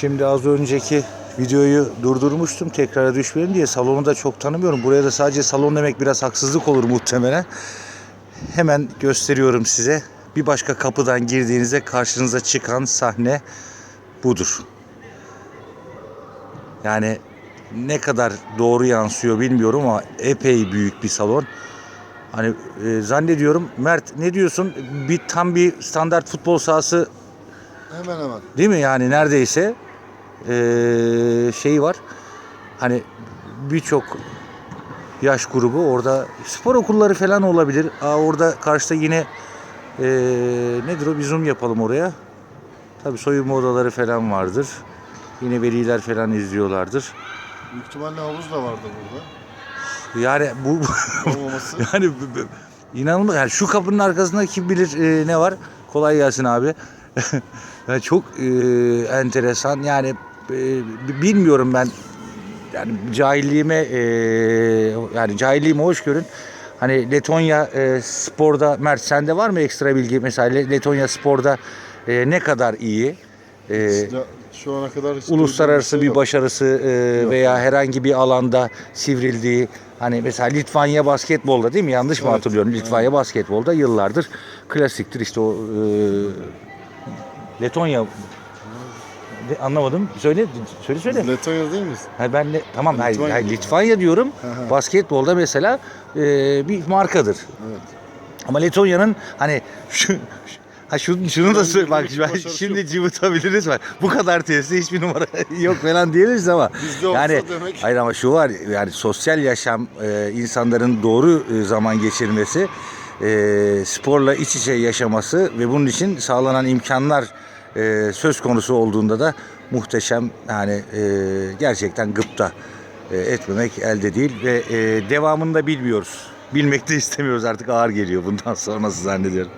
Şimdi az önceki videoyu durdurmuştum tekrara düşmeyelim diye salonu da çok tanımıyorum. Buraya da sadece salon demek biraz haksızlık olur muhtemelen. Hemen gösteriyorum size. Bir başka kapıdan girdiğinizde karşınıza çıkan sahne budur. Yani ne kadar doğru yansıyor bilmiyorum ama epey büyük bir salon. Hani e, zannediyorum Mert ne diyorsun? Bir tam bir standart futbol sahası Hemen hemen. Değil mi yani neredeyse eee şey var. Hani birçok yaş grubu orada spor okulları falan olabilir. Aa, orada karşıda yine eee, nedir o bir zoom yapalım oraya. Tabii soyunma odaları falan vardır. Yine veliler falan izliyorlardır. Büyük ihtimalle havuz da vardı burada. Yani bu Olmaması. yani inanılmaz. Yani şu kapının arkasında kim bilir e, ne var? Kolay gelsin abi. yani çok e, enteresan. Yani e, bilmiyorum ben. Yani cahilliğime e, yani cahilliğimi hoş görün. Hani Letonya e, sporda Mert sende var mı ekstra bilgi? Mesela Le- Letonya sporda e, ne kadar iyi? E, Şu ana kadar hiç uluslararası duyduğum bir şey başarısı e, Yok. veya herhangi bir alanda sivrildiği hani mesela Litvanya basketbolda değil mi yanlış mı Evet, hatırlıyorum Litvanya basketbolda yıllardır klasiktir işte o e, Letonya De- anlamadım söyle söyle söyle Letonya değil miyiz? ha, ben de tamam hayır, Litvanya hayır, diyorum. Litvanya diyorum basketbolda mesela e, bir markadır Evet. ama Letonya'nın hani şu Ha şunu, şunu da söyle bak ben başarısı şimdi cıvıtabiliriz var. Bu kadar testi hiçbir numara yok falan diyebiliriz ama Bizde olsa yani demek. hayır ama şu var yani sosyal yaşam e, insanların doğru e, zaman geçirmesi e, sporla iç içe yaşaması ve bunun için sağlanan imkanlar e, söz konusu olduğunda da muhteşem yani e, gerçekten gıpta e, etmemek elde değil ve e, devamını da bilmiyoruz. Bilmek de istemiyoruz artık ağır geliyor bundan sonrası zannediyorum.